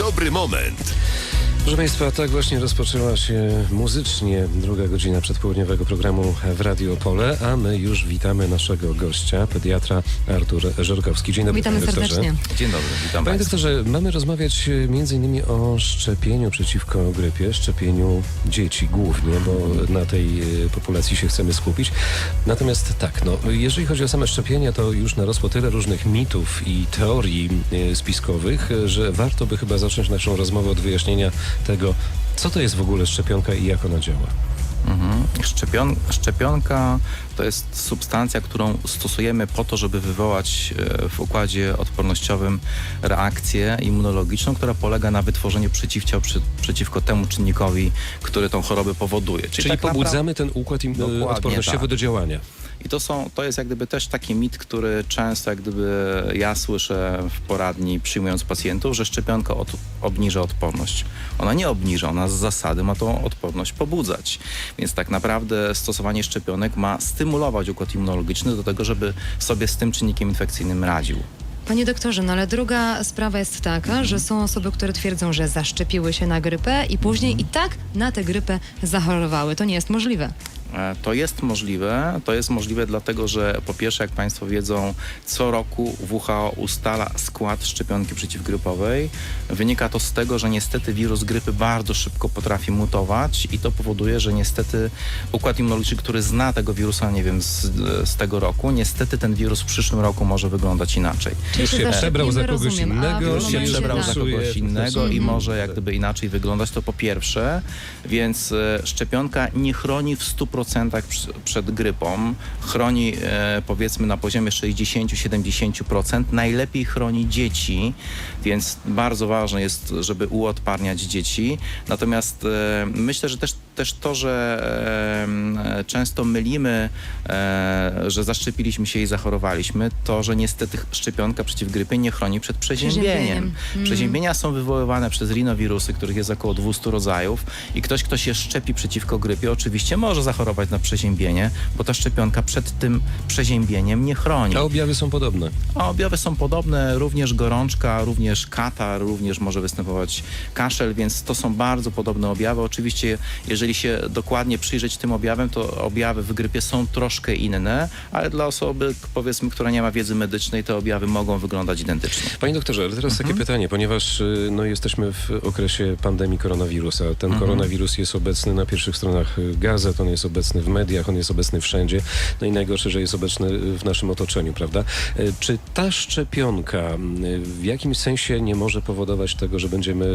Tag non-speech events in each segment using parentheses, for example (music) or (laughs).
dobry moment. Proszę Państwa, tak właśnie rozpoczęła się muzycznie druga godzina przedpołudniowego programu w Radio Pole, a my już witamy naszego gościa, pediatra Artur Żorkowski. Dzień dobry, Witamy panie doktorze. serdecznie. Dzień dobry, witam Panie Państwa. doktorze, mamy rozmawiać e, między innymi o szczepieniu przeciwko grypie, szczepieniu dzieci głównie, bo na tej e, populacji się chcemy skupić. Natomiast tak, no, jeżeli chodzi o same szczepienia, to już narosło tyle różnych mitów i teorii e, spiskowych, że warto by chyba zacząć naszą rozmowę od wyjaśnienia tego, co to jest w ogóle szczepionka i jak ona działa. Mhm. Szczepion, szczepionka to jest substancja, którą stosujemy po to, żeby wywołać e, w układzie odpornościowym reakcję immunologiczną, która polega na wytworzeniu przeciwciał przy, przeciwko temu czynnikowi, który tą chorobę powoduje. Czyli, tak naprawdę- pobudzamy ten układ im, Dokładnie odpornościowy tak. do działania. I to, są, to jest jak gdyby też taki mit, który często jak gdyby ja słyszę w poradni przyjmując pacjentów, że szczepionka od, obniża odporność. Ona nie obniża, ona z zasady ma tą odporność pobudzać. Więc tak naprawdę stosowanie szczepionek ma stymulować układ immunologiczny do tego, żeby sobie z tym czynnikiem infekcyjnym radził. Panie doktorze, no ale druga sprawa jest taka, że są osoby, które twierdzą, że zaszczepiły się na grypę i później i tak na tę grypę zachorowały. To nie jest możliwe. E, To jest możliwe. To jest możliwe dlatego, że po pierwsze, jak Państwo wiedzą, co roku WHO ustala skład szczepionki przeciwgrypowej. Wynika to z tego, że niestety wirus grypy bardzo szybko potrafi mutować i to powoduje, że niestety układ immunologiczny, który zna tego wirusa, nie wiem, z, z tego roku, niestety ten wirus w przyszłym roku może wyglądać inaczej. Czyli Już się przebrał za kogoś rozumiem, innego, Już się przebrał tak. za kogoś innego i Mhm. może jak gdyby inaczej wyglądać, to po pierwsze, więc e, szczepionka nie chroni w 100% przy- przed grypą, chroni e, powiedzmy na poziomie 60-70%, najlepiej chroni dzieci, więc bardzo ważne jest, żeby uodparniać dzieci, natomiast e, myślę, że też, też to, że e, często mylimy, e, że zaszczepiliśmy się i zachorowaliśmy, to, że niestety szczepionka przeciw grypie nie chroni przed przeziębieniem. Przeziębieniem. Mm. Przeziębienia są wywoływane przez rinowirusy, których jest około 200 rodzajów i ktoś, kto się szczepi przeciwko grypie, oczywiście może zachorować na przeziębienie, bo ta szczepionka przed tym przeziębieniem nie chroni. A objawy są podobne. A objawy są podobne, również gorączka, również katar, również może występować kaszel, więc to są bardzo podobne objawy. Oczywiście, jeżeli się dokładnie przyjrzeć tym objawem, to objawy w grypie są troszkę inne, ale dla osoby, powiedzmy, która nie ma wiedzy medycznej, te objawy mogą wyglądać identycznie. Panie doktorze, ale teraz takie pytanie, ponieważ y, no, jesteśmy w okresie pandemii koronawirusa. Ten koronawirus jest obecny na pierwszych stronach y, gazet, on jest obecny w mediach, on jest obecny wszędzie. No i najgorsze, że jest obecny y, w naszym otoczeniu, prawda? Czy ta szczepionka w jakimś sensie nie może powodować tego, że będziemy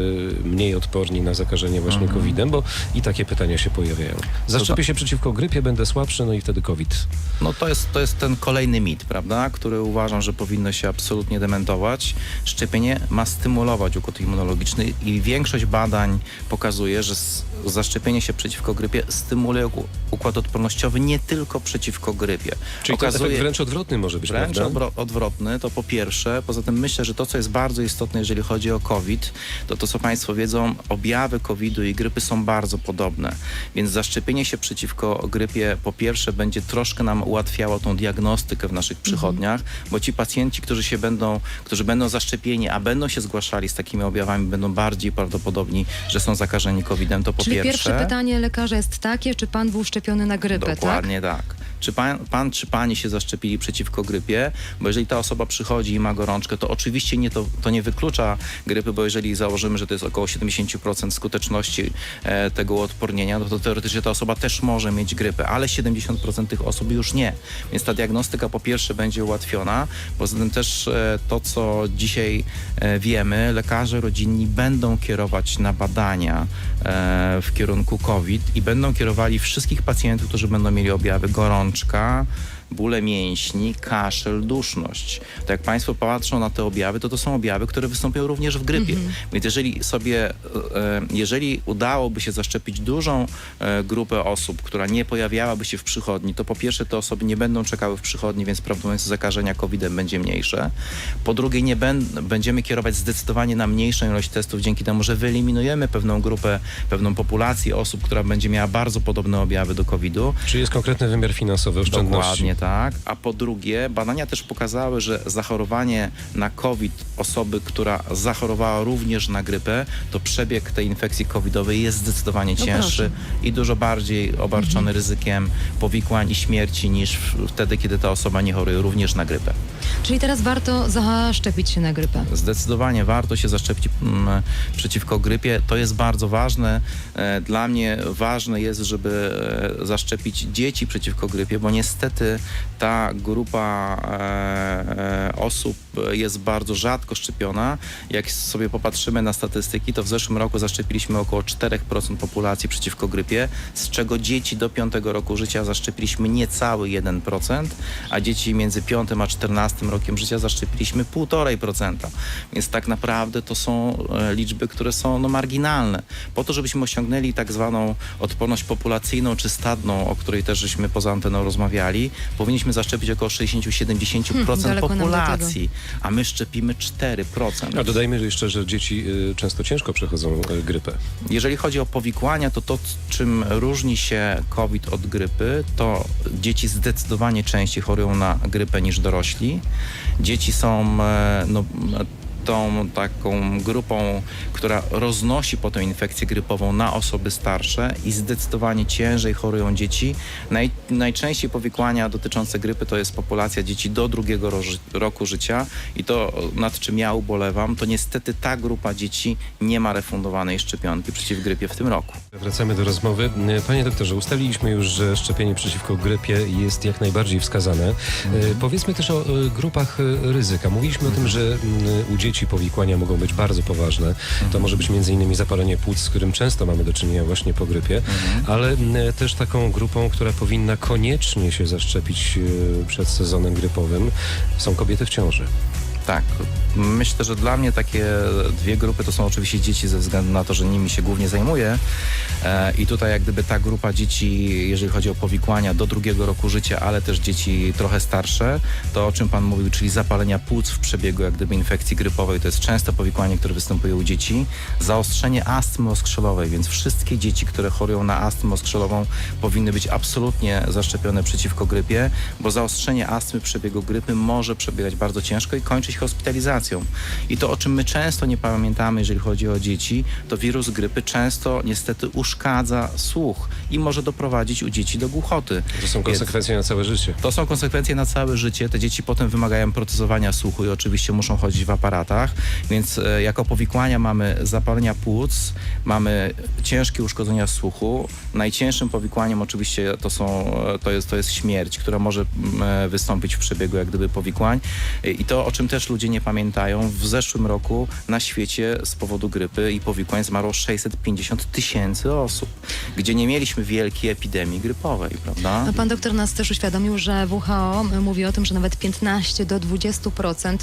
mniej odporni na zakażenie właśnie COVID-em? Bo i takie pytania się pojawiają. Zaszczepię się przeciwko grypie, będę słabszy, no i wtedy COVID. No to jest, to jest ten kolejny mit, prawda, który uważam, że powinno się absolutnie dementować. Szczepienie ma stymulować układ immunologiczny i większość badań pokazuje, że zaszczepienie się przeciwko grypie stymuluje układ odpornościowy nie tylko przeciwko grypie. Czyli to efekt wręcz odwrotny może być, Wręcz prawda? odwro- odwrotny, to po pierwsze. Poza tym myślę, że to, co jest bardzo istotne, jeżeli chodzi o COVID, to to, co Państwo wiedzą, objawy COVID-u i grypy są bardzo podobne. Więc zaszczepienie się przeciwko grypie, po pierwsze, będzie troszkę nam ułatwiało tą diagnostykę w naszych przychodniach, bo ci pacjenci, którzy się będą, którzy będą zaszczepieni, a będą się zgłaszali z takimi objawami, będą bardziej prawdopodobni, że są zakażeni COVID-em, to po Czyli pierwsze. pierwsze pytanie lekarza jest takie, czy pan był szczepiony na grypę, tak? Dokładnie tak. Czy pan, pan czy pani się zaszczepili przeciwko grypie? Bo jeżeli ta osoba przychodzi i ma gorączkę, to oczywiście nie to, to nie wyklucza grypy, bo jeżeli założymy, że to jest około 70% skuteczności e, tego uodpornienia, no to teoretycznie ta osoba też może mieć grypę, ale 70% tych osób już nie. Więc ta diagnostyka po pierwsze będzie ułatwiona, poza tym też e, to, co dzisiaj e, wiemy, lekarze rodzinni będą kierować na badania e, w kierunku COVID i będą kierowali wszystkich pacjentów, którzy będą mieli objawy gorączka, bóle mięśni, kaszel, duszność. To jak Państwo patrzą na te objawy, to to są objawy, które wystąpią również w grypie. Więc jeżeli sobie, e, e, jeżeli udałoby się zaszczepić dużą e, grupę osób, która nie pojawiałaby się w przychodni, to po pierwsze te osoby nie będą czekały w przychodni, więc prawdopodobieństwo zakażenia COVID-em będzie mniejsze. Po drugie, nie będziemy kierować zdecydowanie na mniejszą ilość testów dzięki temu, że wyeliminujemy pewną grupę, pewną populację osób, która będzie miała bardzo podobne objawy do COVID-u. Czy jest konkretny wymiar finansowy, oszczędności? Dokładnie tak. A po drugie, badania też pokazały, że zachorowanie na COVID osoby, która zachorowała również na grypę, to przebieg tej infekcji covidowej jest zdecydowanie No cięższy i dużo bardziej obarczony ryzykiem powikłań i śmierci niż wtedy, kiedy ta osoba nie choruje również na grypę. Czyli teraz warto zaszczepić się na grypę. Zdecydowanie warto się zaszczepić mm, przeciwko grypie. To jest bardzo ważne. E, Dla mnie ważne jest, żeby e, zaszczepić dzieci przeciwko grypie, bo niestety ta grupa e, osób jest bardzo rzadko szczepiona. Jak sobie popatrzymy na statystyki, to w zeszłym roku zaszczepiliśmy około 4% populacji przeciwko grypie, z czego dzieci do 5 roku życia zaszczepiliśmy niecały 1%, a dzieci między 5 a 14 rokiem życia zaszczepiliśmy 1,5%. Więc tak naprawdę to są e, liczby, które są no, marginalne. Po to, żebyśmy osiągnęli tak zwaną odporność populacyjną czy stadną, o której też żeśmy poza anteną rozmawiali, powinniśmy zaszczepić około 60-70% Hmm, do populacji, a my szczepimy 4%. A dodajmy jeszcze, że dzieci y, często ciężko przechodzą y, grypę. Jeżeli chodzi o powikłania, to to, czym różni się COVID od grypy, to dzieci zdecydowanie częściej chorują na grypę niż dorośli. Dzieci są e, no, tą taką grupą, która roznosi potem infekcję grypową na osoby starsze i zdecydowanie ciężej chorują dzieci. Naj, najczęściej powikłania dotyczące grypy to jest populacja dzieci do drugiego roku życia i to nad czym ja ubolewam, to niestety ta grupa dzieci nie ma refundowanej szczepionki przeciw grypie w tym roku. Wracamy do rozmowy. Panie doktorze, ustaliliśmy już, że szczepienie przeciwko grypie jest jak najbardziej wskazane. Y, Powiedzmy też o y, grupach y, ryzyka. Mówiliśmy o tym, że u dzieci powikłania mogą być bardzo poważne. To może być m.in. zapalenie płuc, z którym często mamy do czynienia właśnie po grypie, ale y, też taką grupą, która powinna koniecznie się zaszczepić y, przed sezonem grypowym, są kobiety w ciąży. Tak. Myślę, że dla mnie takie dwie grupy to są oczywiście dzieci ze względu na to, że nimi się głównie zajmuję. E, I tutaj jak gdyby ta grupa dzieci, jeżeli chodzi o powikłania do drugiego roku życia, ale też dzieci trochę starsze, to o czym Pan mówił, czyli zapalenia płuc w przebiegu jak gdyby infekcji grypowej, to jest częste powikłanie, które występuje u dzieci. Zaostrzenie astmy oskrzelowej, więc wszystkie dzieci, które chorują na astmę oskrzelową powinny być absolutnie zaszczepione przeciwko grypie, bo zaostrzenie astmy w przebiegu grypy może przebiegać bardzo ciężko i hospitalizacją. I to, o czym my często nie pamiętamy, jeżeli chodzi o dzieci, to wirus grypy często niestety uszkadza słuch i może doprowadzić u dzieci do głuchoty. To są Więc- konsekwencje na całe życie. to są konsekwencje na całe życie. Te dzieci potem wymagają protezowania słuchu i oczywiście muszą chodzić w aparatach, więc e, jako powikłania mamy zapalenia płuc, mamy ciężkie uszkodzenia słuchu. Najcięższym powikłaniem oczywiście to, są, e, to, jest, to jest śmierć, która może e, wystąpić w przebiegu jak gdyby powikłań. E, I to, o czym też ludzie nie pamiętają, w zeszłym roku na świecie z powodu grypy i powikłań zmarło 650 tysięcy osób, gdzie nie mieliśmy wielkiej epidemii grypowej, prawda? A pan doktor nas też uświadomił, że WHO mówi o tym, że nawet 15 do 20%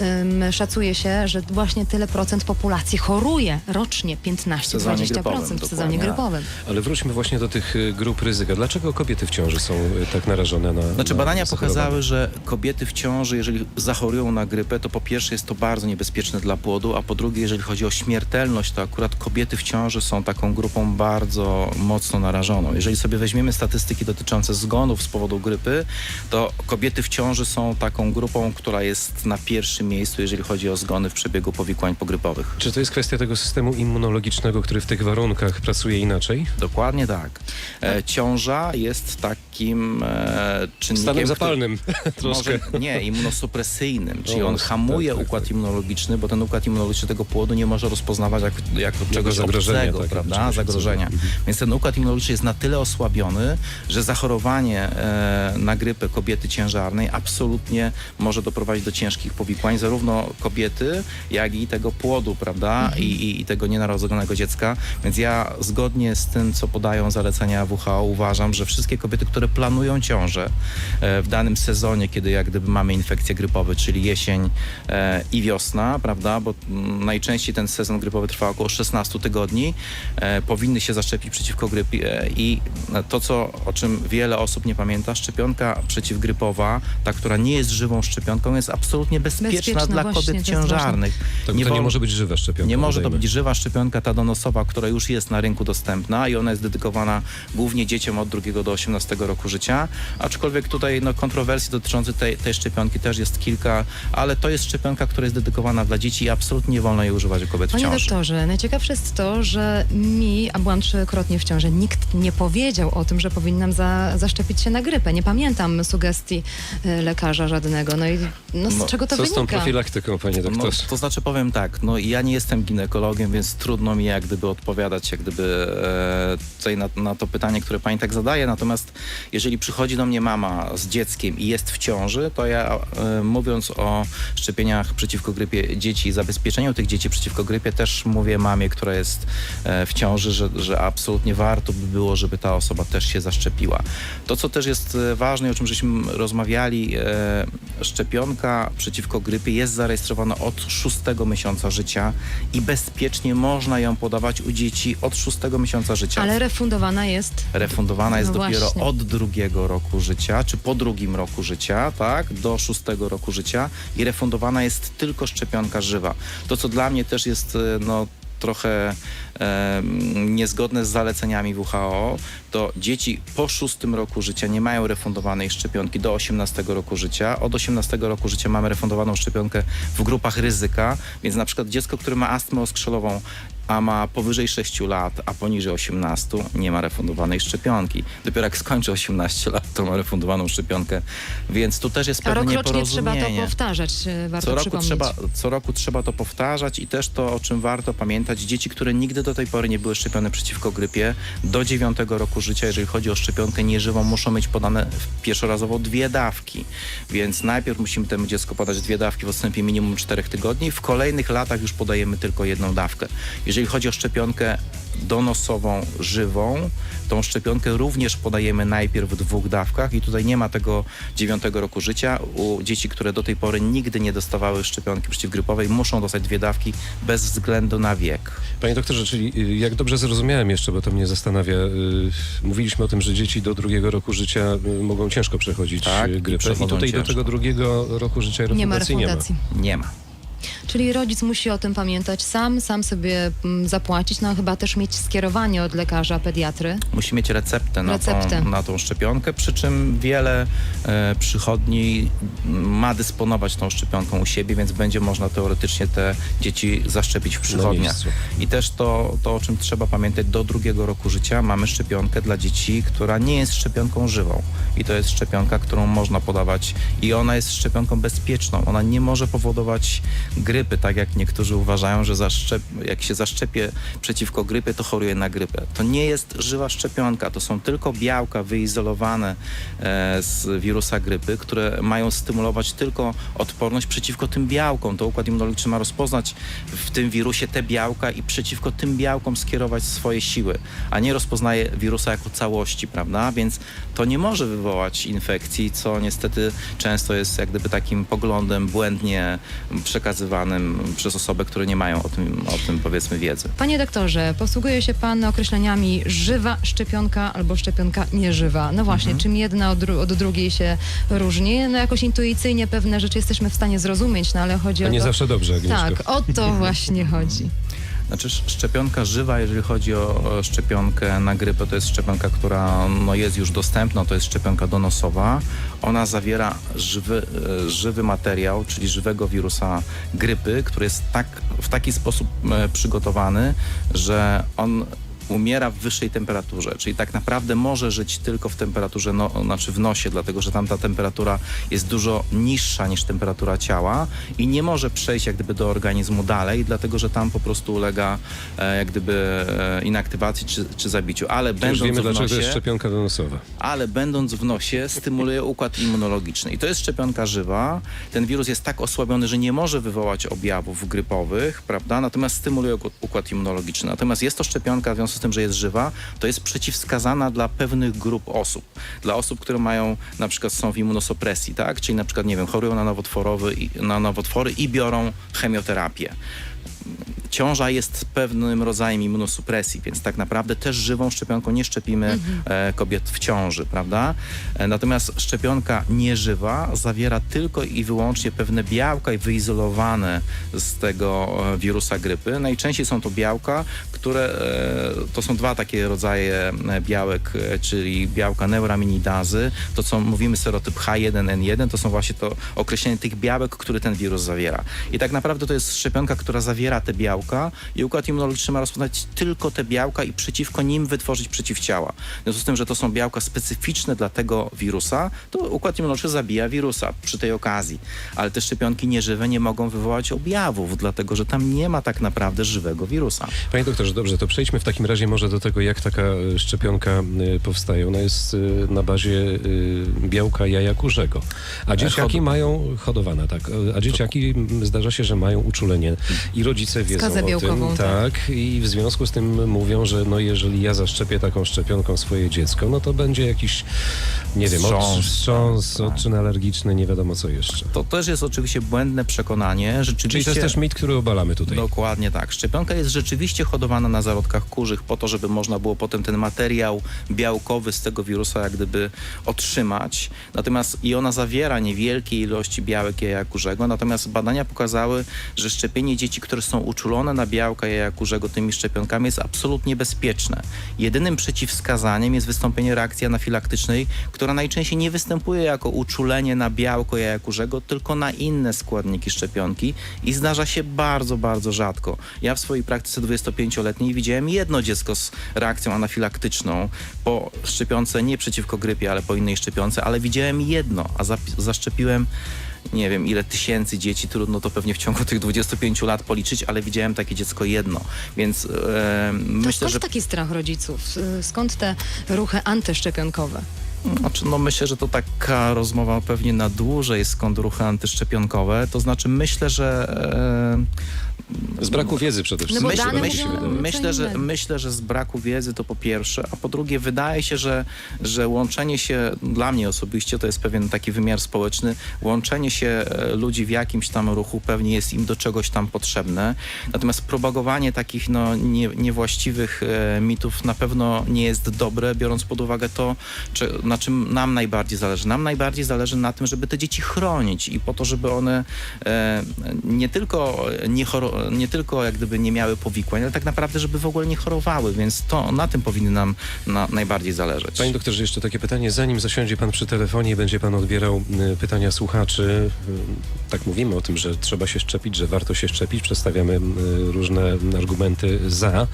ym, szacuje się, że właśnie tyle procent populacji choruje rocznie, W sezonie 15-20% grypowym, w sezonie grypowym. Ale wróćmy właśnie do tych y, grup ryzyka. Dlaczego kobiety w ciąży są y, tak narażone na. Znaczy na badania pokazały, że kobiety w ciąży, jeżeli zachorują na grypę, to po pierwsze jest to bardzo niebezpieczne dla płodu, a po drugie, jeżeli chodzi o śmiertelność, to akurat kobiety w ciąży są taką grupą bardzo mocno narażoną. Jeżeli sobie weźmiemy statystyki dotyczące zgonów z powodu grypy, to kobiety w ciąży są taką grupą, która jest na pierwszym miejscu, jeżeli chodzi o zgony w przebiegu powikłań pogrypowych. Czy to jest kwestia tego systemu immunologicznego, który w tych warunkach pracuje inaczej? Dokładnie tak. E, ciąża jest takim e, czynnikiem... Stanem który- zapalnym (laughs) troszkę. Może nie, immunosupresyjnym, czyli O, on hamuje tak, tak, układ tak. immunologiczny, bo ten układ immunologiczny tego płodu nie może rozpoznawać jak, jako czegoś zagrożenia, obcego, tak, prawda? Zagrożenia. obcego. Więc ten układ immunologiczny jest na tyle osłabiony, że zachorowanie e, na grypę kobiety ciężarnej absolutnie może doprowadzić do ciężkich powikłań, zarówno kobiety, jak i tego płodu, prawda? I, i, I tego nienarodzonego dziecka. Więc ja zgodnie z tym, co podają zalecenia WHO, uważam, że wszystkie kobiety, które planują ciążę e, w danym sezonie, kiedy jak gdyby mamy infekcje grypowe, czyli jesień, wrzesień e, i wiosna, prawda, bo mm, najczęściej ten sezon grypowy trwa około 16 tygodni, e, powinny się zaszczepić przeciwko grypie e, i to, co, o czym wiele osób nie pamięta, szczepionka przeciwgrypowa, ta, która nie jest żywą szczepionką, jest absolutnie bezpieczna, Bezpieczna, dla właśnie, kobiet ciężarnych. To nie, to nie może być żywa szczepionka. nie może to być żywa szczepionka, ta donosowa, która już jest na rynku dostępna i ona jest dedykowana głównie dzieciom od 2 do 18 roku życia. Aczkolwiek tutaj no, kontrowersji dotyczących tej, tej szczepionki też jest kilka, ale to jest szczepionka, która jest dedykowana dla dzieci i absolutnie nie wolno jej używać u kobiet w Panie ciąży. doktorze, najciekawsze jest to, że mi, a byłam trzykrotnie w ciąży, nikt nie powiedział o tym, że powinnam za, zaszczepić się na grypę. Nie pamiętam sugestii e, lekarza żadnego. No i no, z No, czego to Co z tą wynika? profilaktyką, panie No, doktorze? to znaczy powiem tak, no ja nie jestem ginekologiem, więc trudno mi jak gdyby odpowiadać jak gdyby e, tutaj na, na to pytanie, które pani tak zadaje. Natomiast jeżeli przychodzi do mnie mama z dzieckiem i jest w ciąży, to ja e, mówiąc o szczepieniach przeciwko grypie dzieci i zabezpieczeniu tych dzieci przeciwko grypie też mówię mamie, która jest e, w ciąży, że, że absolutnie warto by było, żeby ta osoba też się zaszczepiła. To, co też jest e, ważne i o czym żeśmy rozmawiali, e, szczepionka przeciwko grypie jest zarejestrowana od szóstego miesiąca życia i bezpiecznie można ją podawać u dzieci od szóstego miesiąca życia. Ale refundowana jest. Refundowana jest No dopiero właśnie. od drugiego roku życia, czy po drugim roku życia, tak, do szóstego roku życia i refundowana jest tylko szczepionka żywa. To, co dla mnie też jest, e, no, trochę e, niezgodne z zaleceniami WHO, to dzieci po szóstym roku życia nie mają refundowanej szczepionki do 18 roku życia. Od 18 roku życia mamy refundowaną szczepionkę w grupach ryzyka, więc na przykład dziecko, które ma astmę oskrzelową, a ma powyżej 6 lat, a poniżej 18 nie ma refundowanej szczepionki. Dopiero jak skończy 18 lat, to ma refundowaną szczepionkę, więc tu też jest pewne rokrocznie trzeba to nieporozumienie. powtarzać, e, warto Co roku, trzeba, co roku trzeba to powtarzać i też to, o czym warto pamiętać, dzieci, które nigdy do tej pory nie były szczepione przeciwko grypie, do 9 roku życia, jeżeli chodzi o szczepionkę nieżywą, muszą mieć podane pierwszorazowo dwie dawki. Więc najpierw musimy temu dziecku podać dwie dawki w odstępie minimum 4 tygodni, w kolejnych latach już podajemy tylko jedną dawkę. Jeżeli chodzi o szczepionkę donosową, żywą, tą szczepionkę również podajemy najpierw w dwóch dawkach i tutaj nie ma tego dziewiątego roku życia. U dzieci, które do tej pory nigdy nie dostawały szczepionki przeciwgrypowej, muszą dostać dwie dawki bez względu na wiek. Panie doktorze, czyli y, jak dobrze zrozumiałem jeszcze, bo to mnie zastanawia, y, mówiliśmy o tym, że dzieci do drugiego roku życia y, mogą ciężko przechodzić Tak, i grypę. I przechodzą tutaj do ciężko. tego drugiego roku życia Nie ma refundacji nie ma. refundacji. Nie ma. Czyli rodzic musi o tym pamiętać sam, sam sobie mm, zapłacić, no chyba też mieć skierowanie od lekarza, pediatry. Musi mieć receptę na, Receptę. Tą, na tą szczepionkę, przy czym wiele e, przychodni ma dysponować tą szczepionką u siebie, więc będzie można teoretycznie te dzieci zaszczepić w przychodniach. miejscu. I też to, to, o czym trzeba pamiętać, do drugiego roku życia mamy szczepionkę dla dzieci, która nie jest szczepionką żywą. I to jest szczepionka, którą można podawać i ona jest szczepionką bezpieczną. Ona nie może powodować grypy, tak jak niektórzy uważają, że zaszczep, jak się zaszczepię przeciwko grypie, to choruję na grypę. To nie jest żywa szczepionka, to są tylko białka wyizolowane e, z wirusa grypy, które mają stymulować tylko odporność przeciwko tym białkom. To układ immunologiczny ma rozpoznać w tym wirusie te białka i przeciwko tym białkom skierować swoje siły, a nie rozpoznaje wirusa jako całości, prawda? Więc to nie może wywołać infekcji, co niestety często jest jak gdyby takim poglądem błędnie przekazywanym przez osoby, które nie mają o tym, o tym powiedzmy wiedzy. Panie doktorze, posługuje się pan określeniami żywa szczepionka albo szczepionka nieżywa. No właśnie, Mhm. czym jedna od, dru- od drugiej się różni? No jakoś intuicyjnie pewne rzeczy jesteśmy w stanie zrozumieć, no ale chodzi A o nie to... zawsze dobrze, Agnieszko. Tak, o to właśnie (laughs) chodzi. Znaczy sz- szczepionka żywa, jeżeli chodzi o, o szczepionkę na grypę, to jest szczepionka, która no, jest już dostępna, to jest szczepionka donosowa. Ona zawiera żywy, e, żywy materiał, czyli żywego wirusa grypy, który jest tak, w taki sposób e, przygotowany, że on umiera w wyższej temperaturze, czyli tak naprawdę może żyć tylko w temperaturze, no, znaczy w nosie, dlatego że tam ta temperatura jest dużo niższa niż temperatura ciała i nie może przejść jak gdyby do organizmu dalej, dlatego że tam po prostu ulega e, jak gdyby e, inaktywacji czy, czy zabiciu. Ale już będąc wiemy, w dlaczego nosie, jest szczepionka donosowa. ale będąc w nosie stymuluje układ immunologiczny. I to jest szczepionka żywa. Ten wirus jest tak osłabiony, że nie może wywołać objawów grypowych, prawda? Natomiast stymuluje układ- układ immunologiczny. Natomiast jest to szczepionka, w związku z tym, że jest żywa, to jest przeciwwskazana dla pewnych grup osób. Dla osób, które mają, na przykład są w immunosupresji, tak? Czyli na przykład, nie wiem, chorują na, nowotworowy, na nowotwory i biorą chemioterapię ciąża jest pewnym rodzajem immunosupresji, więc tak naprawdę też żywą szczepionką nie szczepimy e, kobiet w ciąży, prawda? E, natomiast szczepionka nieżywa zawiera tylko i wyłącznie pewne białka i wyizolowane z tego e, wirusa grypy. Najczęściej są to białka, które to są dwa takie rodzaje białek, czyli białka neuraminidazy, to co mówimy serotyp H1N1, to są właśnie to określenie tych białek, które ten wirus zawiera. I tak naprawdę to jest szczepionka, która zawiera te białka i układ immunologiczny ma rozpoznać tylko te białka i przeciwko nim wytworzyć przeciwciała. W związku z tym, że to są białka specyficzne dla tego wirusa, to układ immunologiczny zabija wirusa przy tej okazji. Ale te szczepionki nieżywe nie mogą wywołać objawów, dlatego że tam nie ma tak naprawdę żywego wirusa. Panie doktorze, dobrze, to przejdźmy w takim razie może do tego, jak taka e, szczepionka e, powstaje. Ona jest e, na bazie białka jaja kurzego. A dzieciaki mają, hodowane, tak, a dzieciaki zdarza się, że mają uczulenie i rodzice wiedzą O białkową, tym. tak. Tak, i w związku z tym mówią, że no jeżeli ja zaszczepię taką szczepionką swoje dziecko, no to będzie jakiś, nie wiem, Wstrząs, tak. odczyn alergiczny, nie wiadomo co jeszcze. To też jest oczywiście błędne przekonanie. Czyli Rzeczywiście... to jest też mit, który obalamy tutaj. Dokładnie tak. Szczepionka jest rzeczywiście hodowana na zarodkach kurzych po to, żeby można było potem ten materiał białkowy z tego wirusa jak gdyby otrzymać. Natomiast i ona zawiera niewielkie ilości białek jaja kurzego, natomiast badania pokazały, że szczepienie dzieci, które są uczulone na białka jaja kurzego tymi szczepionkami jest absolutnie bezpieczne. Jedynym przeciwwskazaniem jest wystąpienie reakcji anafilaktycznej, która najczęściej nie występuje jako uczulenie na białko jaja kurzego, tylko na inne składniki szczepionki i zdarza się bardzo, bardzo rzadko. Ja w swojej praktyce 25-letniej widziałem jedno dziecko z reakcją anafilaktyczną po szczepionce nie przeciwko grypie, ale po innej szczepionce, ale widziałem jedno, a zaszczepiłem nie wiem ile tysięcy dzieci, trudno to pewnie w ciągu tych 25 lat policzyć, ale widziałem takie dziecko jedno. Więc e, To myślę, skąd że taki strach rodziców? Skąd te ruchy antyszczepionkowe? Znaczy, no myślę, że to taka rozmowa pewnie na dłużej, skąd ruchy antyszczepionkowe. To znaczy myślę, że e, Z braku wiedzy przede wszystkim. bo myślę, dane myślę, że, myślę, że z braku wiedzy to po pierwsze, a po drugie wydaje się, że, że łączenie się, dla mnie osobiście to jest pewien taki wymiar społeczny, łączenie się e, ludzi w jakimś tam ruchu pewnie jest im do czegoś tam potrzebne. Natomiast propagowanie takich no, nie, niewłaściwych e, mitów na pewno nie jest dobre, biorąc pod uwagę to, czy, na czym nam najbardziej zależy. Nam najbardziej zależy na tym, żeby te dzieci chronić i po to, żeby one e, nie tylko nie, choro, nie tylko jak gdyby nie miały powikłań, ale tak naprawdę, żeby w ogóle nie chorowały, więc to na tym powinny nam na, najbardziej zależeć. Panie doktorze, jeszcze takie pytanie. Zanim zasiądzie pan przy telefonie i będzie pan odbierał y, pytania słuchaczy, y, tak mówimy o tym, że trzeba się szczepić, że warto się szczepić, przedstawiamy y, różne argumenty za.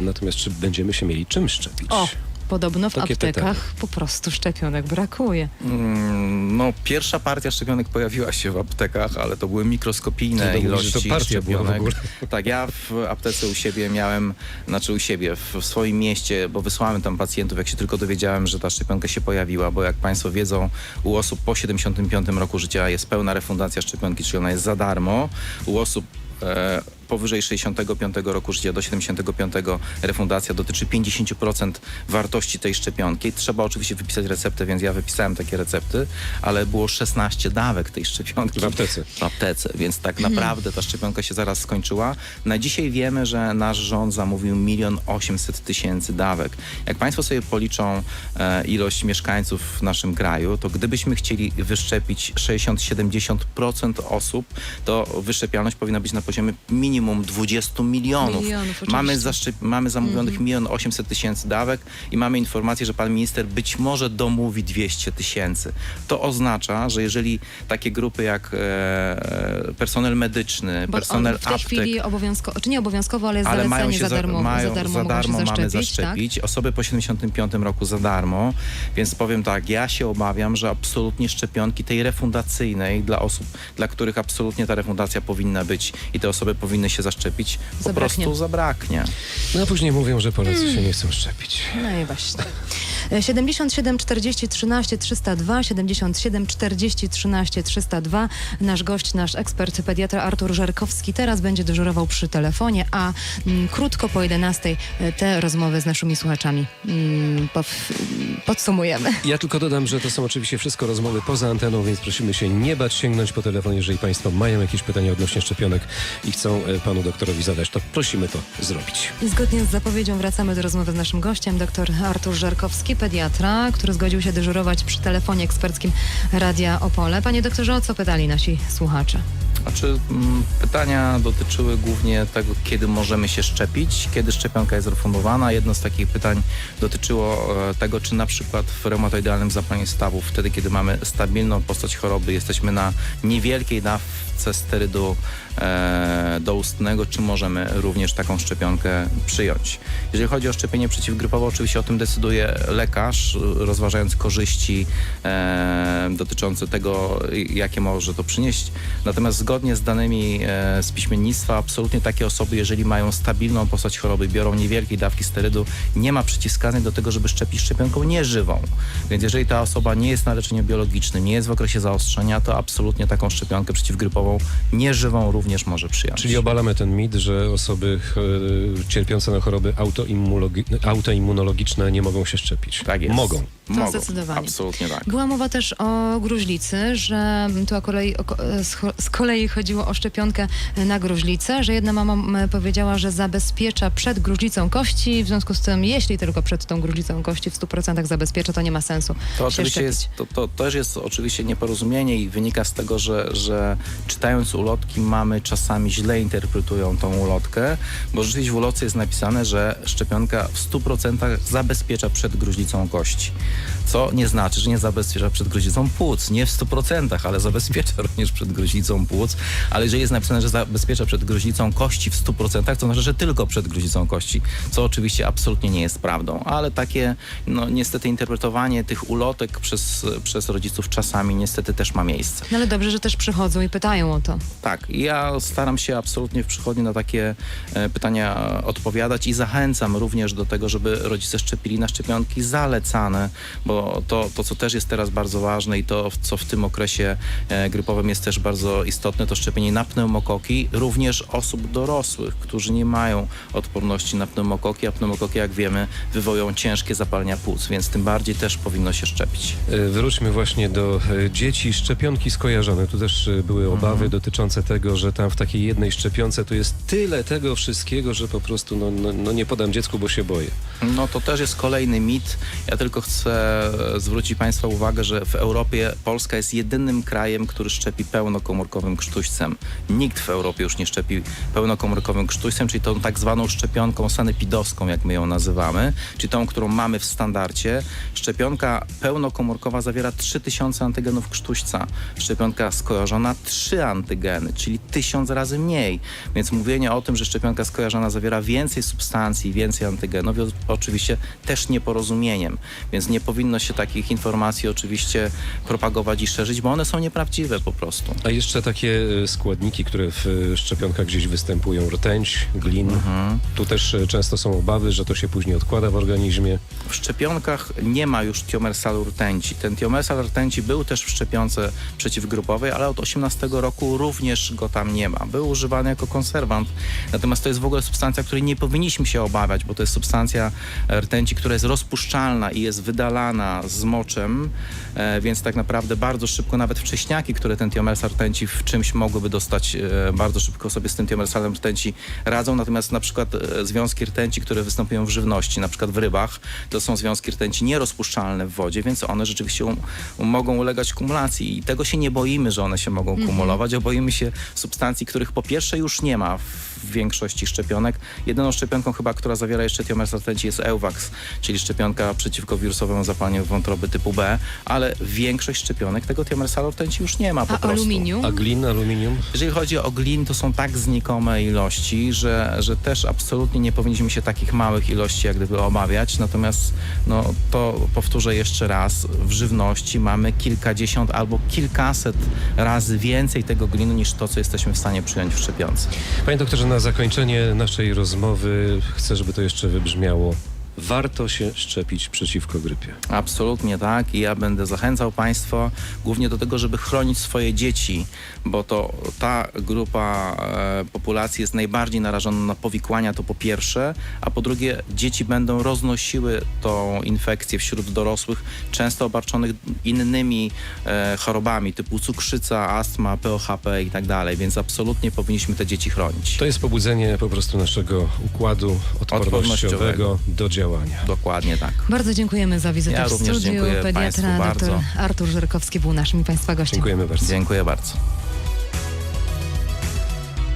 Natomiast czy będziemy się mieli czym szczepić? O, podobno w Takie aptekach po prostu szczepionek brakuje. Mm, No, pierwsza partia szczepionek pojawiła się w aptekach, ale to były mikroskopijne To ilości to partia była w szczepionek. ogóle. Tak, ja w aptece u siebie miałem, znaczy u siebie, w, w swoim mieście, bo wysłałem tam pacjentów, jak się tylko dowiedziałem, że ta szczepionka się pojawiła, bo jak Państwo wiedzą, u osób po 75 roku życia jest pełna refundacja szczepionki, czyli ona jest za darmo. U osób e, powyżej 65 roku życia do 75 refundacja dotyczy 50% wartości tej szczepionki. Trzeba oczywiście wypisać receptę, więc ja wypisałem takie recepty, ale było 16 dawek tej szczepionki W aptece. w aptece, więc tak naprawdę ta szczepionka się zaraz skończyła. Na dzisiaj wiemy, że nasz rząd zamówił milion 800 tysięcy dawek. Jak Państwo sobie policzą e, ilość mieszkańców w naszym kraju, to gdybyśmy chcieli wyszczepić 60-70% osób, to wyszczepialność powinna być na poziomie minimum 20 milionów. Milionów, mamy, mamy zamówionych milion 800 tysięcy dawek i mamy informację, że pan minister być może domówi 200 tysięcy. To oznacza, że jeżeli takie grupy jak e, personel medyczny, Bo personel on w tej aptek, chwili obowiązkowo, czy nie obowiązkowo, ale jest ale mają się za darmo, mają, za darmo, za darmo się mamy zaszczepić, tak? Osoby po 75 roku za darmo, więc powiem tak, ja się obawiam, że absolutnie szczepionki tej refundacyjnej dla osób, dla których absolutnie ta refundacja powinna być i te osoby powinny się zaszczepić, po Zabraknie. prostu zabraknie. No a później mówią, że Polacy się nie chcą szczepić. No i właśnie. E, 77 40 13 302, 77 40 13 302. Nasz gość, nasz ekspert pediatra Artur Żerkowski teraz będzie dyżurował przy telefonie, a mm, krótko po 11 e, te rozmowy z naszymi słuchaczami mm, pow- podsumujemy. Ja tylko dodam, że to są oczywiście wszystko rozmowy poza anteną, więc prosimy się nie bać sięgnąć po telefon, jeżeli Państwo mają jakieś pytania odnośnie szczepionek i chcą e, Panu doktorowi zadać, to prosimy to zrobić. I zgodnie z zapowiedzią wracamy do rozmowy z naszym gościem, dr Artur Żerkowski, pediatra, który zgodził się dyżurować przy telefonie eksperckim Radia Opole. Panie doktorze, o co pytali nasi słuchacze? Znaczy, pytania dotyczyły głównie tego, kiedy możemy się szczepić, kiedy szczepionka jest refundowana. Jedno z takich pytań dotyczyło e, tego, czy na przykład w reumatoidalnym zapaleniu stawów, wtedy kiedy mamy stabilną postać choroby, jesteśmy na niewielkiej dawce sterydu e, doustnego, czy możemy również taką szczepionkę przyjąć. Jeżeli chodzi o szczepienie przeciwgrypowe, oczywiście o tym decyduje lekarz, rozważając korzyści e, dotyczące tego, jakie może to przynieść. Natomiast zgodnie z danymi e, z piśmiennictwa, absolutnie takie osoby, jeżeli mają stabilną postać choroby, biorą niewielkie dawki sterydu, nie ma przyciskanej do tego, żeby szczepić szczepionką nieżywą. Więc jeżeli ta osoba nie jest na leczeniu biologicznym, nie jest w okresie zaostrzenia, to absolutnie taką szczepionkę przeciwgrypową nieżywą również może przyjąć. Czyli obalamy ten mit, że osoby e, cierpiące na choroby autoimmunologi- autoimmunologiczne nie mogą się szczepić. tak jest. Mogą. Mogą. zdecydowanie. Absolutnie tak. Była mowa też o gruźlicy, że tu a kolei, z kolei chodziło o szczepionkę na gruźlicę, że jedna mama powiedziała, że zabezpiecza przed gruźlicą kości, w związku z tym, jeśli tylko przed tą gruźlicą kości w 100% zabezpiecza, to nie ma sensu To oczywiście jest, to, to też jest oczywiście nieporozumienie i wynika z tego, że, że czytając ulotki mamy czasami źle interpretują tą ulotkę, bo rzeczywiście w ulotce jest napisane, że szczepionka w 100% zabezpiecza przed gruźlicą kości. Co nie znaczy, że nie zabezpiecza przed gruźlicą płuc. Nie w 100%, ale zabezpiecza (laughs) również przed gruźlicą płuc. Ale jeżeli jest napisane, że zabezpiecza przed gruźlicą kości w 100%, to znaczy, że tylko przed gruźlicą kości, co oczywiście absolutnie nie jest prawdą. Ale takie, no niestety interpretowanie tych ulotek przez, przez rodziców czasami niestety też ma miejsce. No ale dobrze, że też przychodzą i pytają o to. Tak, ja staram się absolutnie w przychodni na takie e, pytania odpowiadać i zachęcam również do tego, żeby rodzice szczepili na szczepionki zalecane, bo to, to co też jest teraz bardzo ważne i to, co w tym okresie e, grypowym jest też bardzo istotne, to szczepienie na pneumokoki, również osób dorosłych, którzy nie mają odporności na pneumokoki, a pneumokoki, jak wiemy, wywołują ciężkie zapalenia płuc, więc tym bardziej też powinno się szczepić. E, Wróćmy właśnie do e, dzieci. Szczepionki skojarzone. Tu też były obawy Mhm. dotyczące tego, że tam w takiej jednej szczepionce to jest tyle tego wszystkiego, że po prostu no, no, no nie podam dziecku, bo się boję. No to też jest kolejny mit. Ja tylko chcę e, zwrócić Państwa uwagę, że w Europie Polska jest jedynym krajem, który szczepi pełnokomórkowym krztuścem. Nikt w Europie już nie szczepi pełnokomórkowym krztuścem, czyli tą tak zwaną szczepionką sanepidowską, jak my ją nazywamy, czyli tą, którą mamy w standardzie. Szczepionka pełnokomórkowa zawiera 3000 antygenów krztuśca. Szczepionka skojarzona 3 antygeny, czyli 1000 razy mniej. Więc mówienie o tym, że szczepionka skojarzona zawiera więcej substancji, więcej antygenów jest oczywiście też nieporozumieniem. Więc nie powinno się takich informacji oczywiście propagować i szerzyć, bo one są nieprawdziwe po prostu. A jeszcze takie e, składniki, które w e, szczepionkach gdzieś występują, rtęć, glin. Mhm. Tu też e, często są obawy, że to się później odkłada w organizmie. W szczepionkach nie ma już tiomersalu rtęci. Ten tiomersal rtęci był też w szczepionce przeciwgrupowej, ale od 18 roku również go tam nie ma. Był używany jako konserwant. Natomiast to jest w ogóle substancja, której nie powinniśmy się obawiać, bo to jest substancja rtęci, która jest rozpuszczalna i jest wydalana z moczem, e, więc tak naprawdę bardzo szybko nawet wcześniaki, które ten tiomersal rtęci w czymś mogłyby dostać, e, bardzo szybko sobie z tym tiomersalem rtęci radzą. Natomiast na przykład e, związki rtęci, które występują w żywności, na przykład w rybach, to są związki rtęci nierozpuszczalne w wodzie, więc one rzeczywiście um, um, mogą ulegać kumulacji i tego się nie boimy, że one się mogą kumulować, a boimy się substancji, których po pierwsze już nie ma w większości szczepionek. Jedyną szczepionką chyba, która zawiera jeszcze tiomersal rtęci jest Euwax, czyli szczepionka przeciwko wirusowemu zapaleniu wątroby typu B, ale większość szczepionek tego tiomersalu rtęci już nie ma po A prostu. aluminium? A glin, aluminium? Jeżeli chodzi o glin, to są tak znikome ilości, że, że też absolutnie nie powinniśmy się takich małych ilości jak gdyby obawiać. Natomiast no, to powtórzę jeszcze raz, w żywności mamy kilkadziesiąt albo kilkaset razy więcej tego glinu niż to, co jesteśmy w stanie przyjąć w szczepionce. Panie doktorze, na zakończenie naszej rozmowy chcę, żeby to jeszcze wybrzmiało. Warto się szczepić przeciwko grypie. Absolutnie tak i ja będę zachęcał Państwa głównie do tego, żeby chronić swoje dzieci, bo to ta grupa e, populacji jest najbardziej narażona na powikłania, to po pierwsze, a po drugie dzieci będą roznosiły tą infekcję wśród dorosłych, często obarczonych innymi e, chorobami typu cukrzyca, astma, POHP i tak dalej, więc absolutnie powinniśmy te dzieci chronić. To jest pobudzenie po prostu naszego układu odpornościowego Odpornościowego. do działania. Dokładnie tak. Bardzo dziękujemy za wizytę Ja w również studiu. dziękuję Pediatra państwu dr bardzo. Artur Żerkowski był naszym i Państwa gościem. Dziękujemy bardzo. Dziękuję bardzo.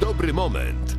Dobry moment